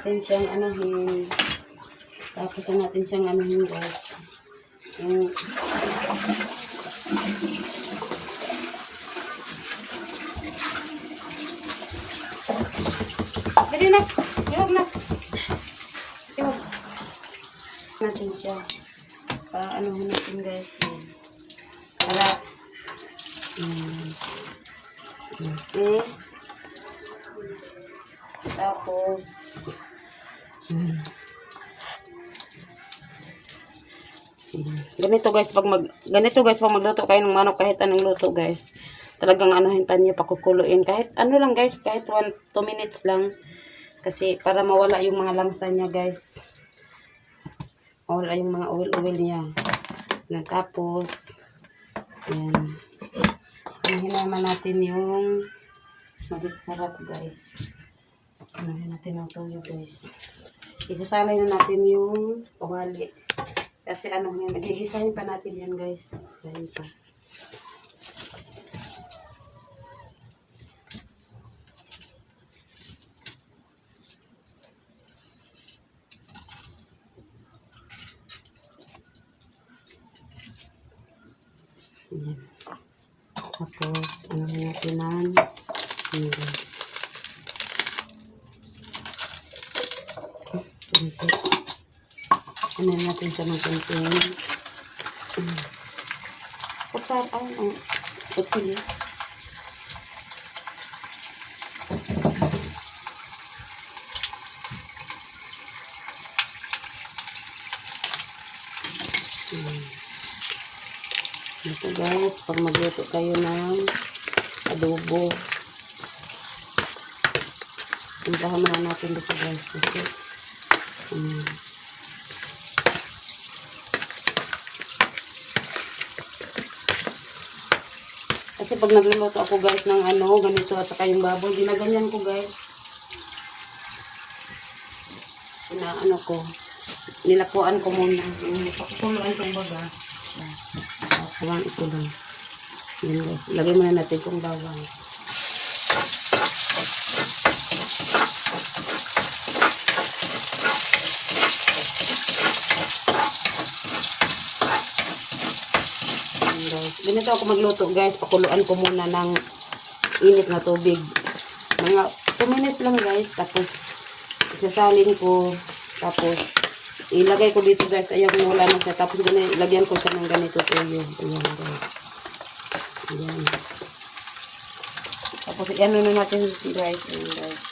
natin siyang anuhin. Tapos na natin siyang anuhin guys. Yung Dali na. Iwag na. Iwag. Natin siya. Pa ano natin guys. Para. Um, see? Tapos. Ganito guys, pag mag ganito guys, pag magluto kayo ng manok kahit anong luto guys. Talagang anuhin pa niyo pakukuluin kahit ano lang guys, kahit 1 2 minutes lang kasi para mawala yung mga langsa niya guys. Mawala yung mga oil-oil niya. Na tapos yan. Anuhin naman natin yung magic sarap guys. Anuhin natin ang toyo guys. Isasalay na natin yung kawali. Kasi ano yan, nagigisahin pa natin yan guys. Isahin pa. Yan. Tapos, ano natin? Yan guys. Ano natin siya ng kunti. Kutsar, ay, ay. Kutsili. Yan. Ito guys, pag magluto kayo ng adobo. Puntahan muna natin dito guys. Kasi, um, kasi pag nagluluto ako guys ng ano, ganito at saka yung baboy, ginaganyan ko guys. Na ano ko, nilakuan ko muna. Pakukuluan kong baga. Bawang ito lang. Yan guys. Lagay muna natin itong bawang. Yan guys. Ganito ako magluto guys. Pakuluan ko muna ng init na tubig. Mga 2 minutes lang guys. Tapos isasalin ko. Tapos ilagay ko dito guys. Ayaw kung wala na siya. Tapos ganyan, ilagyan ko siya ng ganito tuyo. Ayan guys. Ayan. Tapos ano na natin guys. Ayan guys.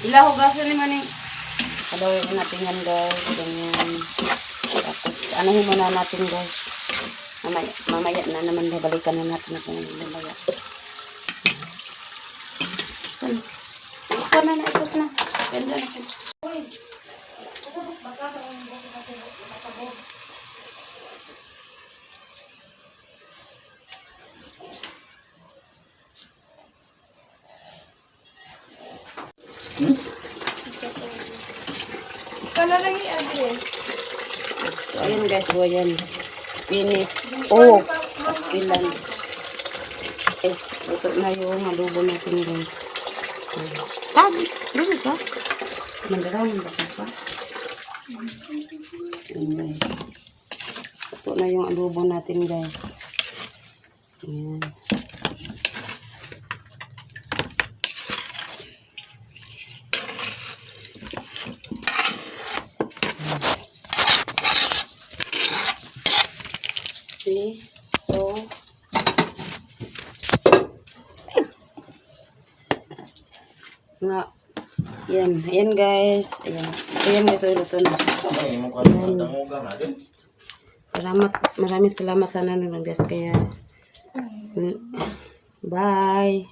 Ilah hugasan ni maning. Kalawin na natin yan guys. Ganyan. Tapos anahin muna natin guys. Mamaya, mamaya na naman babalikan na natin ito mamaya. Ano? Ito na na, ito na. Ganda na. Uy. Kala lang yung address. So, ayun guys, yan. Finish. Oh, pastilan. Guys, ito na yung adobo natin guys. Ah, dito ka? Mandaraw, mandaraw pa. Ayan guys. Ito na yung adobo natin guys. Ayan. See? So, nga, yan, yan guys, ayan, ayan guys, ulit ito na. Salamat, maraming salamat sa nanonood guys, kaya, bye.